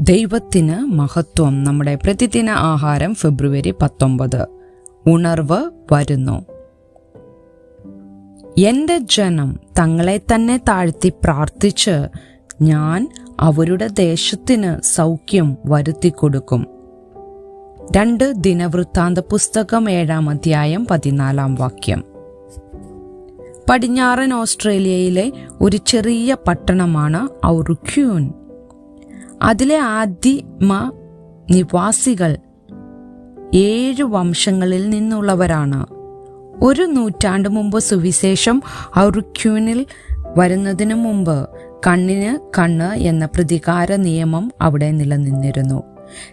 ദൈവത്തിന് മഹത്വം. നമ്മുടെ പ്രതിദിന ആഹാരം ഫെബ്രുവരി പത്തൊമ്പത്. ഉണർവ് വരുന്നു. എന്റെ ജനം തങ്ങളെ തന്നെ താഴ്ത്തി പ്രാർത്ഥിച്ച് ഞാൻ അവരുടെ ദേശത്തിന് സൗഖ്യം വരുത്തി കൊടുക്കും. രണ്ട് ദിനവൃത്താന്ത പുസ്തകം ഏഴാം അധ്യായം പതിനാലാം വാക്യം. പടിഞ്ഞാറൻ ഓസ്ട്രേലിയയിലെ ഒരു ചെറിയ പട്ടണമാണ് ഔറുക്യൂൻ അതിലെ ആദിമ നിവാസികൾ ഏഴ് വംശങ്ങളിൽ നിന്നുള്ളവരാണ്. ഒരു നൂറ്റാണ്ട് മുമ്പ് സുവിശേഷം ഔറുക്യൂനിൽ വരുന്നതിനു മുമ്പ് കണ്ണിന് കണ്ണ് എന്ന പ്രതികാര നിയമം അവിടെ നിലനിന്നിരുന്നു.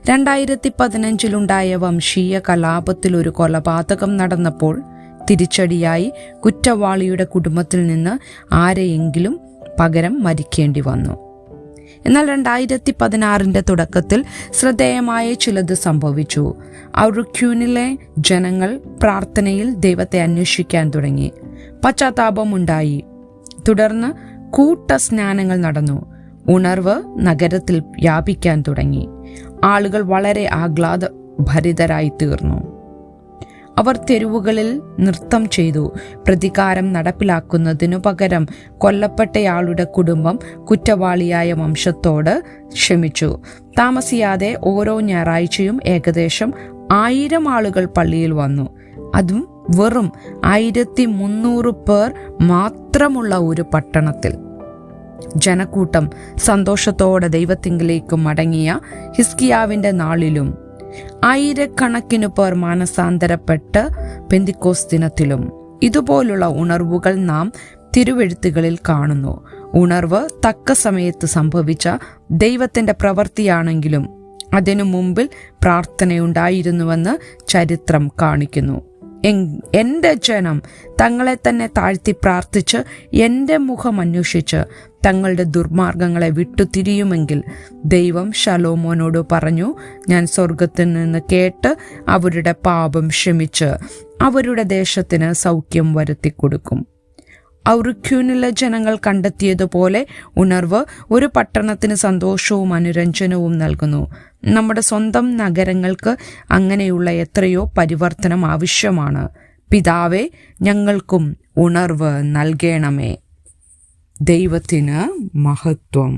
രണ്ടായിരത്തി പതിനഞ്ചിലുണ്ടായ വംശീയ കലാപത്തിൽ ഒരു കൊലപാതകം നടന്നപ്പോൾ തിരിച്ചടിയായി കുറ്റവാളിയുടെ കുടുംബത്തിൽ നിന്ന് ആരെയെങ്കിലും പകരം മരിക്കേണ്ടി വന്നു. എന്നാൽ രണ്ടായിരത്തി പതിനാറിന്റെ തുടക്കത്തിൽ ശ്രദ്ധേയമായ ചിലത് സംഭവിച്ചു. അവരുക്യൂനിലെ ജനങ്ങൾ പ്രാർത്ഥനയിൽ ദൈവത്തെ അന്വേഷിക്കാൻ തുടങ്ങി. പശ്ചാത്താപമുണ്ടായി തുടർന്ന് കൂട്ട സ്നാനങ്ങൾ നടന്നു. ഉണർവ് നഗരത്തിൽ വ്യാപിക്കാൻ തുടങ്ങി. ആളുകൾ വളരെ ആഹ്ലാദ ഭരിതരായി തീർന്നു അവർ തെരുവുകളിൽ നൃത്തം ചെയ്തു. പ്രതികാരം നടപ്പിലാക്കുന്നതിനു പകരം കൊല്ലപ്പെട്ടയാളുടെ കുടുംബം കുറ്റവാളിയായ വംശത്തോട് ക്ഷമിച്ചു. താമസിയാതെ ഓരോ ഞായറാഴ്ചയും ഏകദേശം ആയിരം ആളുകൾ പള്ളിയിൽ വന്നു. അതും വെറും ആയിരത്തി മുന്നൂറ് പേർ മാത്രമുള്ള ഒരു പട്ടണത്തിൽ. ജനക്കൂട്ടം സന്തോഷത്തോടെ ദൈവത്തിങ്കിലേക്ക് മടങ്ങിയ ഹിസ്കിയാവിന്റെ നാളിലും ആയിരക്കണക്കിനു പേർ മാനസാന്തരപ്പെട്ട് പെന്തിക്കോസ് ദിനത്തിലും ഇതുപോലുള്ള ഉണർവുകൾ നാം തിരുവെഴുത്തുകളിൽ കാണുന്നു. ഉണർവ് തക്ക സമയത്ത് സംഭവിച്ച ദൈവത്തിന്റെ പ്രവൃത്തിയാണെങ്കിലും അതിനു മുമ്പിൽ പ്രാർത്ഥനയുണ്ടായിരുന്നുവെന്ന് ചരിത്രം കാണിക്കുന്നു. എന്റെ ജനം തങ്ങളെ തന്നെ താഴ്ത്തി പ്രാർത്ഥിച്ച് എന്റെ മുഖം അന്വേഷിച്ച് തങ്ങളുടെ ദുർമാർഗങ്ങളെ വിട്ടുതിരിയുമെങ്കിൽ ദൈവം ശലോമോനോട് പറഞ്ഞു ഞാൻ സ്വർഗത്തിൽ നിന്ന് കേട്ട് അവരുടെ പാപം ക്ഷമിച്ച് അവരുടെ ദേശത്തിന് സൗഖ്യം വരുത്തി കൊടുക്കും ഔറുക്യൂനിലെ ജനങ്ങൾ കണ്ടെത്തിയതുപോലെ ഉണർവ് ഒരു പട്ടണത്തിന് സന്തോഷവും അനുരഞ്ജനവും നൽകുന്നു. നമ്മുടെ സ്വന്തം നഗരങ്ങൾക്ക് അങ്ങനെയുള്ള എത്രയോ പരിവർത്തനം ആവശ്യമാണ്. പിതാവെ ഞങ്ങൾക്കും ഉണർവ് നൽകണമേ. ദൈവത്തിന് മഹത്വം